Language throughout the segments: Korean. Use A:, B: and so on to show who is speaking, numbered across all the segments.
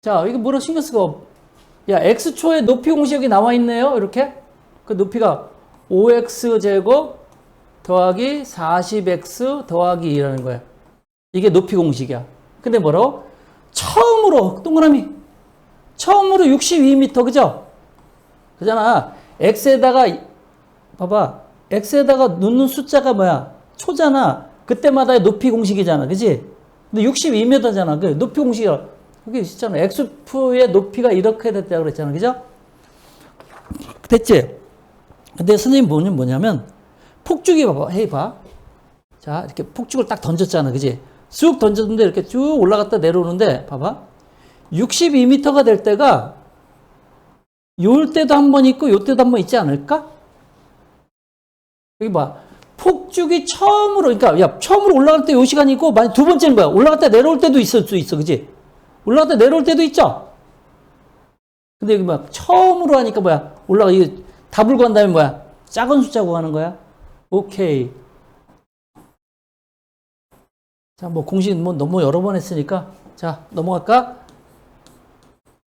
A: 자, 이거 뭐라 신경 쓰고. 야, x초의 높이 공식이 나와 있네요. 이렇게. 그 높이가 5x 제곱 더하기 40x 더하기 2라는 거야. 이게 높이 공식이야. 근데 뭐라고? 처음으로, 동그라미. 처음으로 62m, 그죠? 그잖아. x에다가, 봐봐. x에다가 넣는 숫자가 뭐야? 초잖아. 그때마다의 높이 공식이잖아. 그지? 근데 62m잖아. 그 높이 공식이야. 그게 있잖아. x프의 높이가 이렇게 됐다고 그랬잖아. 그죠? 됐지? 근데 선생님 뭐냐, 뭐냐면, 폭죽이 봐봐. 헤이 봐. 자, 이렇게 폭죽을 딱 던졌잖아. 그지? 쑥 던졌는데 이렇게 쭉 올라갔다 내려오는데, 봐봐. 62m가 될 때가, 요럴 때도 한 번 있고, 요 때도 한 번 있지 않을까? 여기 봐. 폭죽이 처음으로, 그러니까, 야, 처음으로 올라갈 때 요 시간이 있고, 만약 두 번째는 뭐야? 올라갔다 내려올 때도 있을 수 있어. 그지? 올라갔다 내려올 때도 있죠? 근데 여기 막 처음으로 하니까 뭐야? 올라가, 이거 답을 구한 다음에 뭐야? 작은 숫자 구하는 거야? 오케이. 자, 뭐 공식 뭐 너무 여러 번 했으니까 자, 넘어갈까?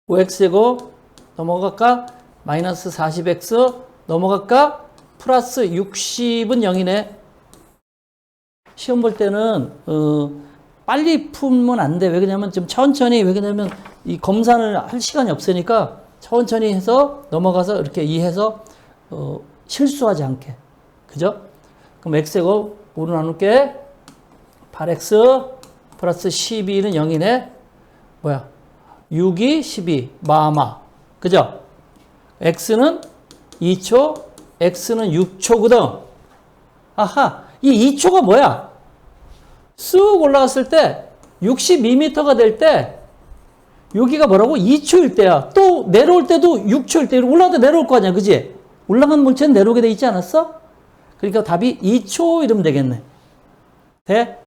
A: 5x제곱 넘어갈까? 마이너스 40x 넘어갈까? 플러스 60은 0이네. 시험 볼 때는 어, 빨리 풀면 안 돼. 왜 그러냐면 좀 천천히 왜 그러냐면 이 검사를 할 시간이 없으니까 천천히 해서 넘어가서 이렇게 이해해서 어, 실수하지 않게. 그죠? 그럼 x제곱 5로 나눌게 8x 플러스 12는 0이네. 뭐야? 6이 12. 마마. 그죠? x는 2초, x는 6초거든. 아하. 이 2초가 뭐야? 쑥 올라갔을 때 62m가 될 때 여기가 뭐라고? 2초일 때야. 또 내려올 때도 6초일 때 올라가다 내려올 거 아니야. 그지? 올라간 물체는 내려오게 돼 있지 않았어? 그러니까 답이 2초 이러면 되겠네. 돼?